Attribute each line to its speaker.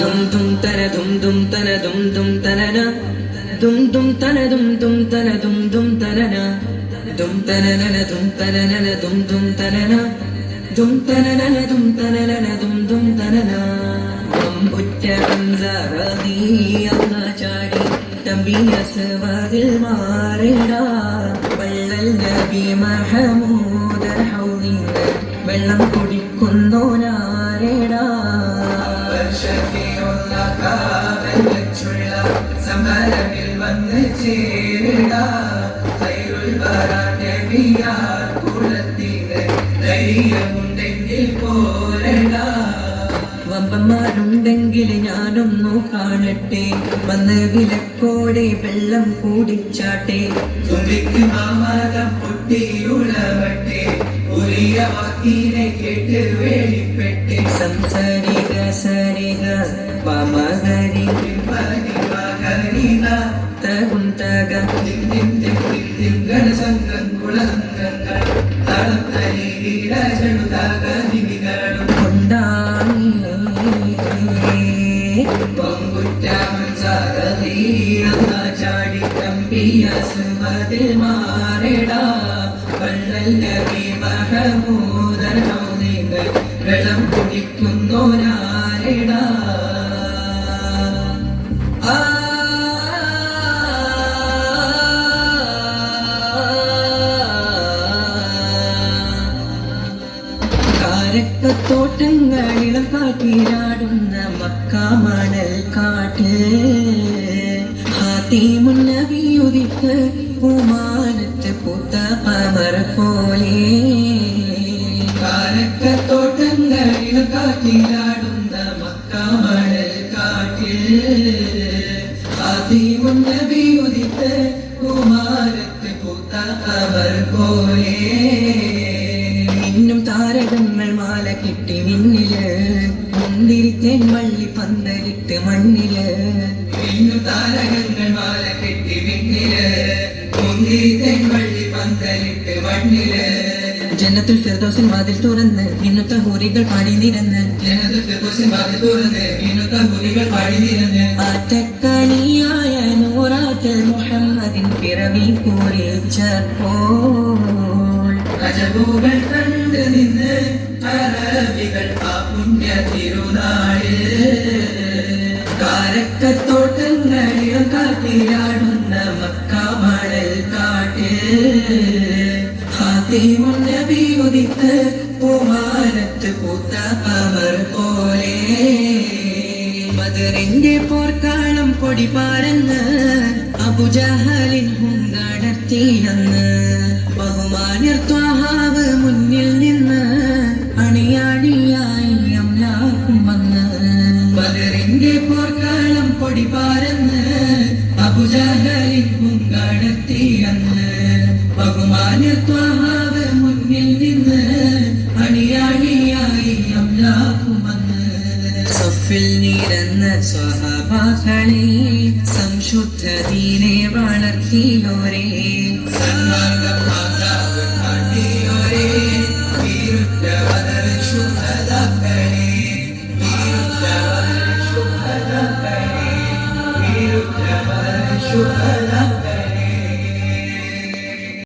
Speaker 1: ദും ദും തന ദും ദും തന ദും ദും തനന. ദും ദും തന ദും ദും തന ദും ദും തനന. ദും തനനന ദും തനനന ദും ദും തനന. ദും തനനന ദും തനനന ദും ദും തനന. ഉറ്റ ചാടി തമ്പിയസ് വാതിൽ മാറിടാ. വള്ളൽ നബി മഹമൂദർ ഹൗദിന് വെള്ളം കുടിക്കുന്നോനാരെടാ സമരമിൽ വന്ന് ധൈര്യമുണ്ടെങ്കിൽ പോരട. വമ്പന്മാരുണ്ടെങ്കിൽ ഞാനൊന്നു കാണട്ടെ. വന്ന് വിലക്കോടെ വെള്ളം കൂടിച്ചാട്ടെ. തുമ്പിക്ക് മാമാകം പൊട്ടിയുളവട്ടെ. വാക്കിനെ കേട്ട് വേളിപ്പെട്ട് സംസരിക സരിക പമകരി പിമ്പരി മകരിന തകും തക തിം തിം തിം തിം തിം ഗണസംഘം കുളസംഘങ്ങൾ തളം തരീര ചെടുതാക ദിവികളും കൊണ്ടാണി പങ്കുറ്റാമൻ സാരതീയെന്ന ചാടി തമ്പിയ സുമതിൽ മാറിടാ വെള്ളം കുടിക്കുന്നോരാരിടാ കാരക്കത്തോട്ടങ്ങളിളം കാട്ടിലാടുന്ന മക്കാമണൽ കാട്ട് ഹാത്തിമുന്നബി ഉദിത്ത് പൂമാനത്ത് പൂത്ത പമർ പോലെ. കാരക്കത്തോട്ടങ്ങളിളം കാട്ടിലാടുന്ന മക്കാമണൽ കാട്ടിൽ? ഹാത്തിമുന്നബി ഉദിത്ത് പൂമാനത്ത് പൂത്ത പമർ പോലെ. മാല കിട്ടി മിന്നിൽ മുന്തിരിത്തേൻ വള്ളി പന്തലിട്ട് മണ്ണിൽ. മിന്നും താരകങ്ങൾ മാല കെട്ടി മിന്നിൽ മുന്തിരിത്തേൻ വള്ളി പന്തലിട്ട് മണ്ണിൽ. ജന്നത്തുൽ ഫിർദോസിൽ വാതിൽ തുറന്ന് ഇന്നത്തെ ഹൂറികൾ പാടി നിരന്ന്. ജന്നത്തുൽ ഫിർദോസിൽ വാതിൽ തുറന്ന് ഇന്നത്തെ ഹൂറികൾ പാടി നിരന്ന്. ആറ്റക്കണിയായ നൂറാറ്റൽ മുഹമ്മദിൻ പിറവി കുറിച്ചപ്പോൾ അജബുകൾ കണ്ട് നിന്ന് കലവികൾ ആ പുണ്യ തിരുനാളിൽ. കാരക്കത്തോട്ടങ്ങളിലും കാട്ടിലാടുന്ന മക്കാമണൽ കാട്ടിൽ. ഹാത്തിമുൻ നബി ഉദിത്ത് പൂമാനത്ത് പൂത്ത അവർ പോലെ. മദറിന്റെ പോർക്കാളം പൊടി പാരന്ന് അബുജഹലിൻ ഹുങ്കടർത്തിയെന്ന് ബഹുമാനിർ ത്വാഹാവ് മുന്നിൽ നിന്ന് അണിയാടിയായി അമ്ലാക്കും വന്ന് ബദറിന്റെ പോർക്കാളം പൊടി പാരന്ന് അബുജഹലിൻ ഹുങ്കടർത്തിയെന്ന് ബഹുമാനിർ ത്വാഹാവ് സ്വഹമകളിൽ സംശുദ്ധതിനെ വളർത്തിയോരേ ശുദ്ധ